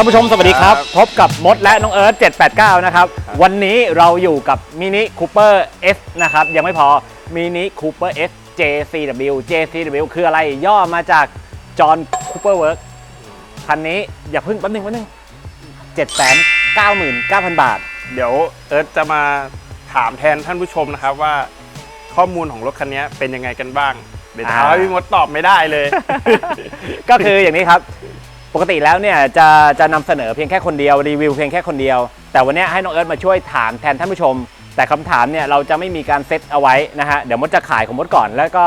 ท่านผู้ชมสวัสดีครับครับ พบกับมดและน้องเอิร์ธ789 นะครับ วันนี้เราอยู่กับมินิคูเปอร์ S นะครับ ยังไม่พอมินิคูเปอร์ S JCW JCW คืออะไรย่อมาจากจอห์นคูเปอร์เวิร์กคันนี้อย่าเพิ่งแป๊บนึงแป๊บนึง799,000 บาท เดี๋ยวเอิร์ธจะมาถามแทนท่านผู้ชมนะครับว่าข้อมูลของรถคันนี้เป็นยังไงกันบ้างเดี๋ยวจะอ่าหาว่าพี่มดตอบไม่ได้เลย ก็คืออย่างนี้ครับ ปกติแล้วเนี่ยจะจะนำเสนอเพียงแค่คนเดียวรีวิวเพียงแค่คนเดียว แต่วันเนี้ยให้น้องเอิร์ธมาช่วยถามแทนท่านผู้ชม แต่คำถามเนี่ยเราจะไม่มีการเซตเอาไว้นะฮะเดี๋ยวมดจะขายของมดก่อน แล้วก็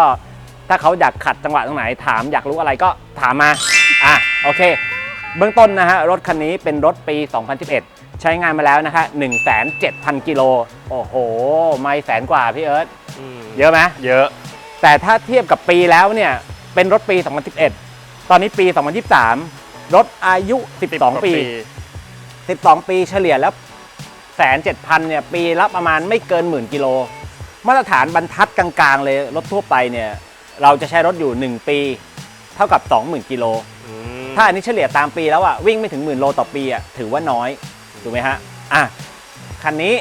ถ้าเขาอยากขัดจังหวะตรงไหนถามอยากรู้อะไรก็ถามมาอะโอเค เบื้องต้นนะฮะรถคันนี้เป็นรถปี 2011 ใช้งานมาแล้วนะฮะ1,700,000กิโลโอ้โห ไม่แสนกว่าพี่เอิร์ธอืมเยอะไหมเยอะ แต่ถ้าเทียบกับปีแล้วเนี่ยเป็นรถปี 2011 ตอนนี้ปี 2023 รถอายุ 12 ปี 12 ปีเฉลี่ยแล้วแสนเจ็ดพันเนี่ยปีละประมาณไม่เกินหมื่นกิโล มาตรฐานบรรทัดกลางๆเลยรถทั่วไปเนี่ยเราจะใช้รถอยู่ 1 ปี เท่ากับ 20,000กิโลอืมถ้าอันนี้เฉลี่ยตามปีแล้วอะวิ่งไม่ถึงหมื่นโลต่อปีอะถือว่าน้อย ถูกไหมฮะ อะ คันนี้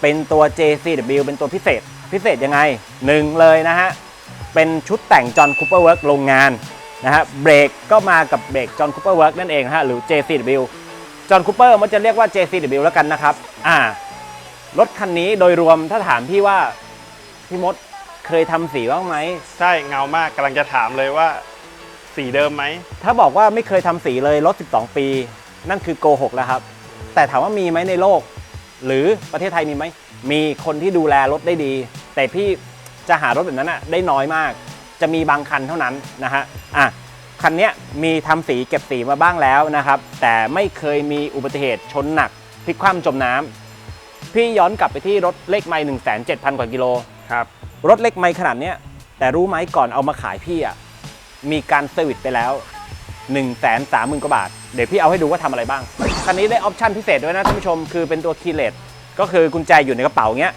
เป็นตัว JCW เป็นตัวพิเศษ พิเศษยังไงหนึ่งเลยนะฮะ เป็นชุดแต่งจอห์นคูเปอร์เวิร์กโรงงาน นะฮะเบรกก็มากับเบรกจอห์นคูเปอร์เวิร์กนั่นเองนะฮะหรือ JCW จอห์นคูเปอร์มันจะเรียกว่า JCW แล้วกันนะครับอ่ารถคันนี้โดยรวมถ้าถามพี่ว่า พี่มดเคยทำสีบ้างไหม ใช่เงามากกำลังจะถามเลยว่า สีเดิมไหม ถ้าบอกว่าไม่เคยทำสีเลยรถ 12 ปี นั่นคือโกหกแล้วครับ แต่ถามว่ามีไหมในโลก หรือประเทศไทยมีไหม มีคนที่ดูแลรถได้ดี แต่พี่จะหารถแบบนั้นอะได้น้อยมาก จะมีบางคันเท่านั้นนะฮะอะคันเนี้ยมีทำสีเก็บสีมาบ้างแล้วนะครับ แต่ไม่เคยมีอุบัติเหตุชนหนักพลิกคว่ำจมน้ำพี่ย้อนกลับไปที่รถเลขไม่หนึ่งแสนเจ็ดพันกว่ากิโลครับรถเล็กไมค์ขนาดเนี้ยแต่รู้ไหมก่อนเอามาขายพี่อะมีการเซอร์วิสไปแล้ว1นึ่งแสนสามหมื่นกว่าบาท เดี๋ยวพี่เอาให้ดูว่าทำอะไรบ้าง คันนี้ได้ออปชั่นพิเศษด้วยนะท่านผู้ชมคือเป็นตัวคีย์เลสก็คือกุญแจอยู่ในกระเป๋าเงี้ย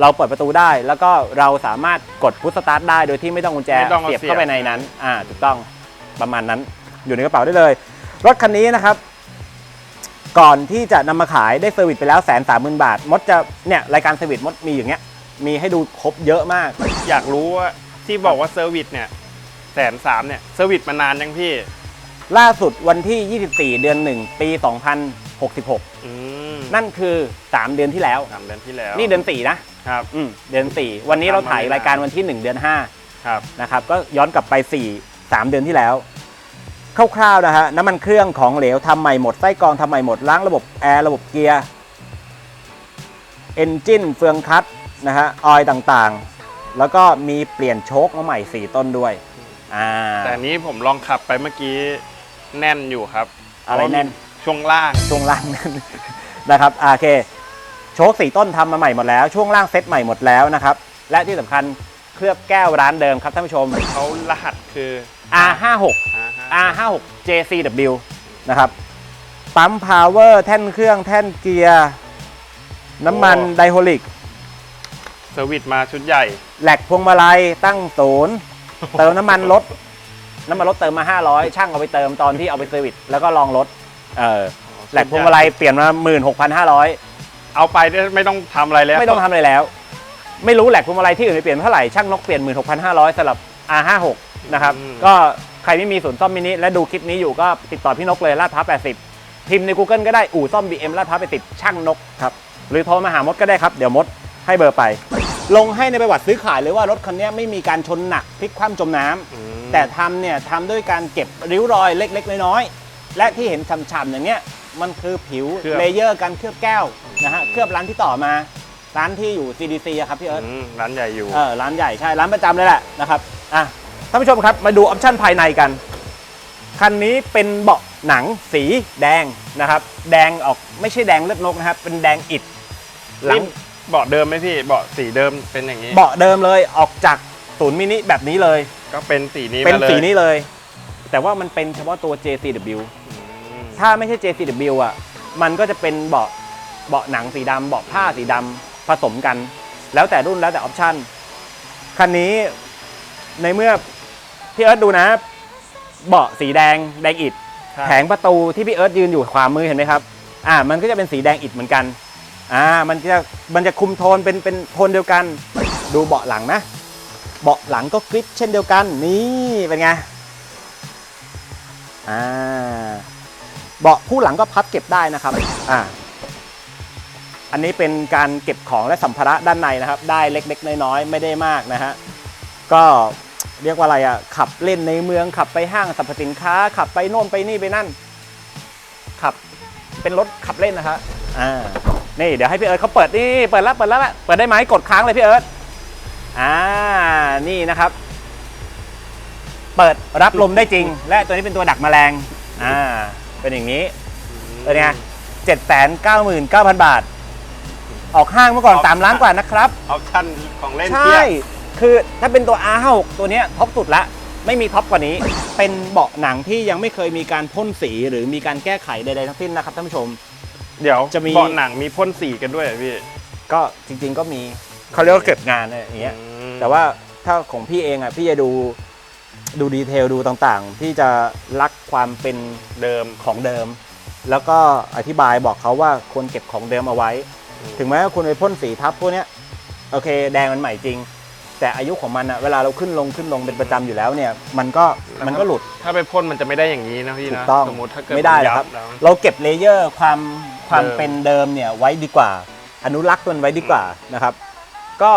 เราเปิดประตูได้ แล้วก็เราสามารถกดพุทสตาร์ทได้โดยที่ไม่ต้องกุญแจไม่ต้องเอาเสียบเสียบ เข้าไปในนั้น อ่าถูกต้องประมาณนั้น อยู่ในกระเป๋าได้เลย รถคันนี้นะครับ ก่อนที่จะนำมาขายได้เซอร์วิสไปแล้วแสนสามหมื่นบาท มดจะเนี่ยรายการเซอร์วิสมดมีอย่างเงี้ย มีให้ดูครบเยอะมาก อยากรู้ว่าที่บอกว่าเซอร์วิสเนี่ยแสนสามเนี่ยเซอร์วิสมานานยังพี่ ล่าสุดวันที่ 24 เดือน 1 ปี 2066 อืมนั่นคือ 3 เดือนที่แล้ว สามเดือนที่แล้วนี่เดือน4นะ ครับอืมเดือน 4 วันนี้เราถ่ายทำมาไม่นานรายการวันที่ 1 เดือนครับ 5นะครับก็ย้อนกลับไป 4 3 เดือนที่แล้ว คร่าวๆนะฮะน้ำมันเครื่องของเหลวทำใหม่หมดไส้กรองทำใหม่หมดล้างระบบแอร์ระบบเกียร์เอนจินเฟืองคัดนะฮะออยล์ต่างๆ แล้วก็มีเปลี่ยนโชคมาใหม่ 4 ต้นด้วยอ่าแต่อันนี้ผมลองขับไปเมื่อกี้แน่นอยู่ครับอะไรแน่นช่วงล่าง ช่วงล่างนั่น นะครับอ่าโอเค โชคสีต้นทำมาใหม่หมดแล้ว ช่วงล่างเซ็ตใหม่หมดแล้วนะครับ และที่สำคัญเคลือบแก้วร้านเดิมครับท่านผู้ชม เขารหัสคือ R56 อ่าฮะ R56 JCW นะครับ ปั๊มพาวเวอร์แท่นเครื่องแท่นเกียร์ น้ำมันไดโฮลิกเซอร์วิสมาชุดใหญ่ แหลกพวงมาลัยตั้งศูนย์เติมน้ำมันรถ น้ำมันรถเติมมา 500 ช่างเอาไปเติมตอนที่เอาไปเซอร์วิสแล้วก็ลองรถ เออแหลกพวงมาลัยเปลี่ยนมา 16,500 เอาไปได้ไม่ต้องทำอะไรแล้วไม่ต้องทำอะไรแล้ว ไม่รู้แหลกพวงมาลัยที่อื่นไปเปลี่ยนเท่าไหร่ช่างนกเปลี่ยน 16,500สำหรับ R56 นะครับก็ใครไม่มีศูนย์ซ่อมมินิและดูคลิปนี้อยู่ก็ติดต่อพี่นกเลยลาดพร้าว80 พิมพ์ใน Google ก็ได้อู่ซ่อม BM ลาดพร้าว80ช่างนกครับหรือโทรมาหามดก็ได้ครับเดี๋ยวมดให้เบอร์ไป ลงให้ในประวัติซื้อขายเลยว่ารถคันนี้ไม่มีการชนหนักพลิกคว่ำจมน้ำ อืมแต่ทำเนี่ยทำด้วยการเก็บริ้วรอยเล็ก ๆ น้อยๆและที่เห็นฉ่ำๆอย่างเนี้ยมันคือผิวเคลือบเลเยอร์การเคลือบแก้ว นะฮะเคลือบร้านที่ต่อมา ร้านที่อยู่ CDC อะครับพี่เอิร์ธอืมร้านใหญ่อยู่ เออร้านใหญ่ใช่ร้านประจำเลยแหละนะครับอะท่านผู้ชมครับมาดูออปชั่นภายในกัน คันนี้เป็นเบาะหนังสีแดงนะครับ แดงออกไม่ใช่แดงเลือดนกนะครับ เป็นแดงอิฐหลัง นี่เบาะเดิมไหมพี่เบาะสีเดิมเป็นอย่างนี้เบาะเดิมเลยออกจากศูนย์มินิแบบนี้เลย ก็เป็นสีนี้เป็นมาเลยสีนี้เลย แต่ว่ามันเป็นเฉพาะตัว JCW อืมถ้าไม่ใช่ JCW อะ มันก็จะเป็นเบาะ เบาะหนังสีดำเบาะผ้าสีดำผสมกัน แล้วแต่รุ่นแล้วแต่ออปชั่นคันนี้ในเมื่อพี่เอิร์ธดูนะ เบาะสีแดงแดงอิฐใช่แผงประตูที่พี่เอิร์ธยืนอยู่ขวามือเห็นไหมครับ อ่า มันก็จะเป็นสีแดงอิฐเหมือนกันอ่ามันจะมันจะคุมโทนเป็นเป็นโทนเดียวกัน ดูเบาะหลังนะ เบาะหลังก็กริปเช่นเดียวกันนี่เป็นไงอ่าเบาะผู้หลังก็พับเก็บได้นะครับอ่า อันนี้เป็นการเก็บของและสัมภาระด้านในนะครับ ได้เล็กๆ น้อยๆ ไม่ได้มากนะฮะ ก็เรียกว่าอะไรอะ ขับเล่นในเมือง ขับไปห้างสรรพสินค้า ขับไปโน่นไปนี่ไปนั่น ขับ เป็นรถขับเล่นนะครับอ่า นี่เดี๋ยวให้พี่เอิร์ธเขาเปิดนี่ เปิดแล้ว เปิดแล้ว เปิดได้ไหมกดค้างเลยพี่เอิร์ธอ่า นี่นะครับ เปิดรับลมได้จริง และตัวนี้เป็นตัวดักแมลง อ่า เป็นอย่างนี้ เป็นไงเจ็ดแสนเก้าหมื่นเก้าพันบาท ออกห้างเมื่อก่อนสามล้านกว่านะครับ ออปชั่นของเล่นใช่ เพียบคือถ้าเป็นตัว R56 ตัวเนี้ยท็อปสุดละ ไม่มีท็อปกว่านี้ เป็นเบาะหนังที่ยังไม่เคยมีการพ่นสีหรือมีการแก้ไขใดๆทั้งสิ้นนะครับท่านผู้ชม เดี๋ยวจะมี เบาะหนังมีพ่นสีกันด้วยเหรอพี่ก็จริงๆก็มีเขาเรียกว่าเก็บงานอะไรอย่างเงี้ย อืมแต่ว่าถ้าของพี่เองอะพี่จะดูดูดีเทลดูต่างๆ ที่จะรักความเป็นเดิม ของเดิม แล้วก็อธิบายบอกเขาว่าควรเก็บของเดิมเอาไว้อืม ถึงแม้ว่าคุณไปพ่นสีทับพวกเนี้ยโอเค แดงมันใหม่จริง แต่อายุของมันอะเวลาเราขึ้นลงขึ้นลงเป็นประจำอยู่แล้วเนี่ย มันก็มันก็หลุด ถ้าไปพ่นมันจะไม่ได้อย่างนี้นะพี่ถูนะกต้องสมมติถ้าเกิดไม่ได้นหรยัอกครับแล้ว เราเก็บเลเยอร์ความความเดิม เป็นเดิมเนี่ยไว้ดีกว่า อนุรักษ์มันไว้ดีกว่านะครับ ก็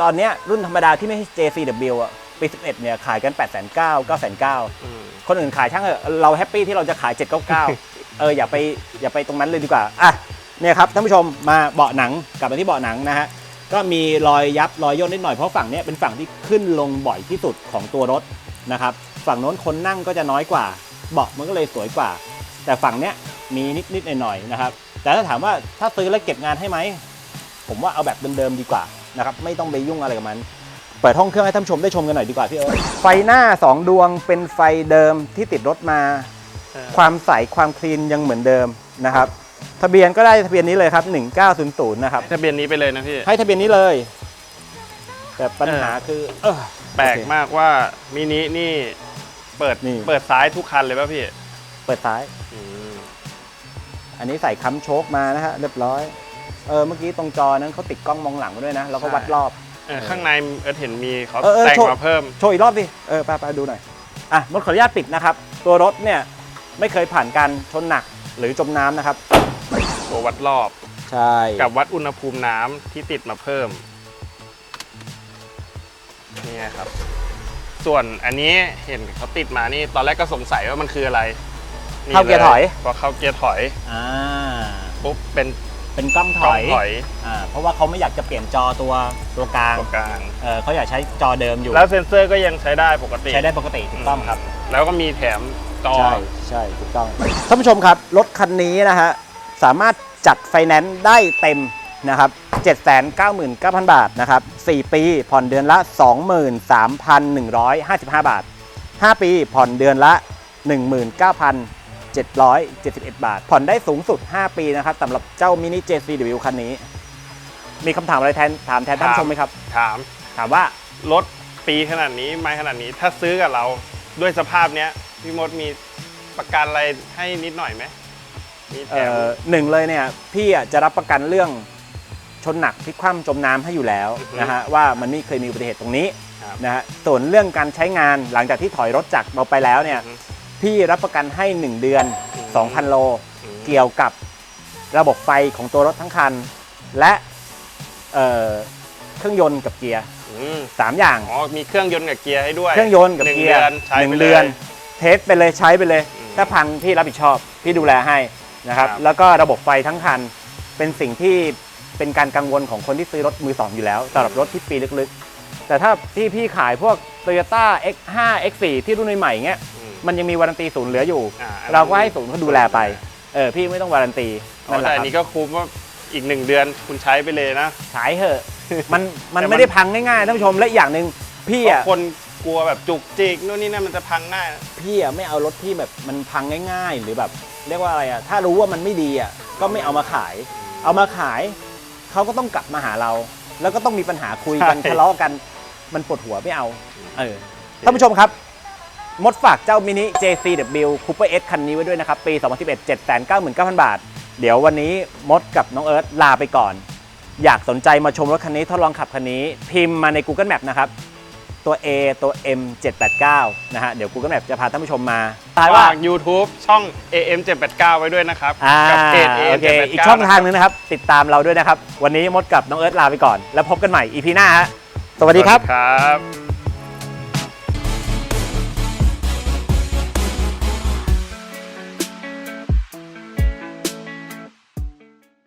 ตอนเนี้ยรุ่นธรรมดาที่ไม่ใช่ JCW อะปี 11 เนี่ยขายกัน 8 9 0 0 0 9 9 0 0อืมคนอื่นขายช่างเถอะเราแฮปปี้ที่เราจะขาย 799 เอออย่าไปอย่าไปตรงนั้นเลยดีกว่าอะ เนี่ยครับท่านผู้ชมมาเบาะหนังกลับมาที่เบาะหนังนะฮะก็มีรอยยับรอยย่นนิดหน่อยเพราะฝั่งเนี้ยเป็นฝั่งที่ขึ้นลงบ่อยที่สุดของตัวรถนะครับฝั่งโน้นคนนั่งก็จะน้อยกว่า เบาะมันก็เลยสวยกว่า แต่ฝั่งเนี้ยมีนิดนิดๆหน่อยๆนะครับแต่ถ้าถามว่าถ้าซื้อแล้วเก็บงานให้ไหมผมว่าเอาแบบเดิมๆดีกว่านะครับไม่ต้องไปยุ่งอะไรกับมันเปิดห้องเครื่องให้ท่านผู้ชมได้ชมกันหน่อยดีกว่าพี่เอิร์ธไฟหน้า 2 ดวงเป็นไฟเดิมที่ติดรถมาเออความใสความคลีนยังเหมือนเดิมนะครับ ทะเบียนก็ได้ทะเบียนนี้เลยครับ 1900 นะครับ ทะเบียนนี้ไปเลยนะพี่ ให้ทะเบียนนี้เลย แต่ปัญหาคือ เออแปลกโอเคมากว่ามินินี่เปิดนี่ เปิดซ้ายทุกคันเลยป่ะพี่เปิดซ้ายอืมอันนี้ใส่ค้ำโชคมานะฮะเรียบร้อย เออเมื่อกี้ตรงจอนั้นเขาติดกล้องมองหลังมาด้วยนะแล้วก็วัดรอบ เออข้างในเอิร์ธเห็นมีเขาเออเออแต่งโชว์ มาเพิ่ม โชว์อีกรอบสิเออไปไปดูหน่อย อะรถขออนุญาตปิดนะครับ ตัวรถเนี่ย ไม่เคยผ่านการชนหนัก หรือจมน้ำนะครับ ตัววัดรอบใช่กับวัดอุณหภูมิน้ำที่ติดมาเพิ่มเนี่ยครับ ส่วนอันนี้เห็นเขาติดมานี่ตอนแรกก็สงสัยว่ามันคืออะไรนี่เข้าเกียร์ถอย ลพอเข้าเกียร์ถอยอ่าปุ๊บเป็นเป็นกล้องถกล้อองยถอยอ่าเพราะว่าเขาไม่อยากจะเปลี่ยนจอตัวตัวกลางตัวกลาง เออเขาอยากใช้จอเดิมอยู่แล้วเซ็นเซอร์ก็ยังใช้ได้ปกติ ใช้ได้ปกติถูกต้องครับ แล้วก็มีแถม จอใช่ใช่ถูกต้องท่านผู้ชมครับ รถคันนี้นะฮะ สามารถจัดไฟแนนซ์ได้เต็มนะครับ799,000 บาทนะครับ 4 ปีผ่อนเดือนละ 23,155 บาท 5 ปีผ่อนเดือนละ 19,771 บาท ผ่อนได้สูงสุด 5 ปีนะครับสำหรับเจ้ามินิ JCW คันนี้ มีคำถามอะไรแทนถามแทนท่านผู้ชมไหมครับ ถาม ถามว่ารถปีขนาดนี้ไม่ขนาดนี้ถ้าซื้อกับเราด้วยสภาพเนี้ย พี่มดมีประกันอะไรให้นิดหน่อยไหมมีแถเอ่ม อหนึ่งเลยเนี่ยพี่อะจะรับประกันเรื่องชนหนักพลิกคว่ำจมน้ำให้อยู่แล้วอือฮึนะฮะว่ามันไม่เคยมีอุบัติเหตุตรงนี้ครับนะฮะส่วนเรื่องการใช้งานหลังจากที่ถอยรถจากเราไปแล้วเนี่ยอืมพี่รับประกันให้ 1 เดือน อืม 2,000 โล อืมเกี่ยวกับระบบไฟของตัวรถทั้งคัน และเอ่อเครื่องยนต์กับเกียร์อืมสามอย่าง อ๋อมีเครื่องยนต์กับเกียร์ให้ด้วยเครื่องยนต์กับหนึ่งเกียร์เดือนใช้หนึ่งไปลยเดือน เทสไปเลยใช้ไปเลยอืมถ้าพังพี่รับผิดชอบพี่ดูแลให้นะครับ ครับ แล้วก็ระบบไฟทั้งคัน เป็นสิ่งที่เป็นการกังวลของคนที่ซื้อรถมือสองอยู่แล้วสำหรับรถที่ปีลึกๆ แต่ถ้าที่พี่ขายพวก Toyota X5 X4 ที่รุ่นใหม่ๆเงี้ยอืมมันยังมีวารันตีศูนย์เหลืออยู่ อ่เราก็ให้ศูนย์เขาดูแลไปเออพี่ไม่ต้องวารันตีอ๋อนั่นแหแต่ละอัคนรับนี้ก็คุ้มว่าอีกหนึ่งเดือนคุณใช้ไปเลยนะ ขายเถอะมันมันแต่มัน ไม่ได้พังง่ายๆท่านผู้ชมและอีกอย่างหนึ่งพี่เพอะ ราะคน กลัวแบบจุกจิกนู่นนี่นั่นมันจะพังง่ายนะพี่อะไม่เอารถที่แบบมันพังง่าย ๆ หรือแบบเรียกว่าอะไรอะถ้ารู้ว่ามันไม่ดีอะก็ไม่เอามาขาย เอามาขายเขาก็ต้องกลับมาหาเรา แล้วก็ต้องมีปัญหาคุยกันทะเลาะกันมันปวดหัวไม่เอาเออท่านผู้ชมครับ มดฝากเจ้ามินิ JCW Cooper S คันนี้ไว้ด้วยนะครับ ปี 2011 799,000 บาท เดี๋ยววันนี้มดกับน้องเอิร์ธลาไปก่อน อยากสนใจมาชมรถคันนี้ทดลองขับคันนี้ พิมพ์มาใน Google Map นะครับ ตัว A ตัว M 789นะฮะเดี๋ยว Google Map จะพาท่านผู้ชมมาทายว่า ฝาก YouTube ช่อง AM 789ไว้ด้วยนะครับ อ่ากัเพจ AM โอเค789อีกช่องทางหนึงนะครับ ติดตามเราด้วยนะครับ วันนี้มดกับน้องเอิร์ธลาไปก่อน แล้วพบกันใหม่ EP หน้าฮะสวัสดีครับ ครับ